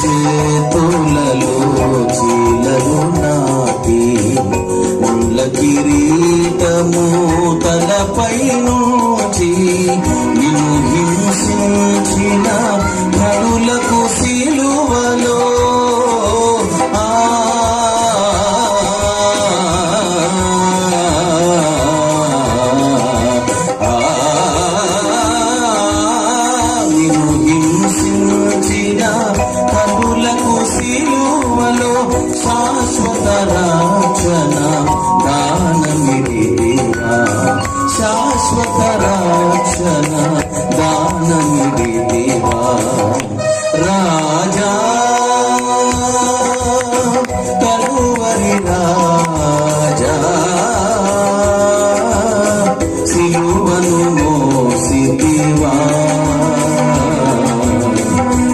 చేతులలో చీలలు నాటి ముళ్ళ కిరీటము తలపై నుంచి నిన్ను హింసించిన కరులకు సిలువలో. ఆ నిన్ను హింసించిన శాశ్వత రాచన దానమిడిదిరా శాశ్వత రాచన దానమిడిదిరా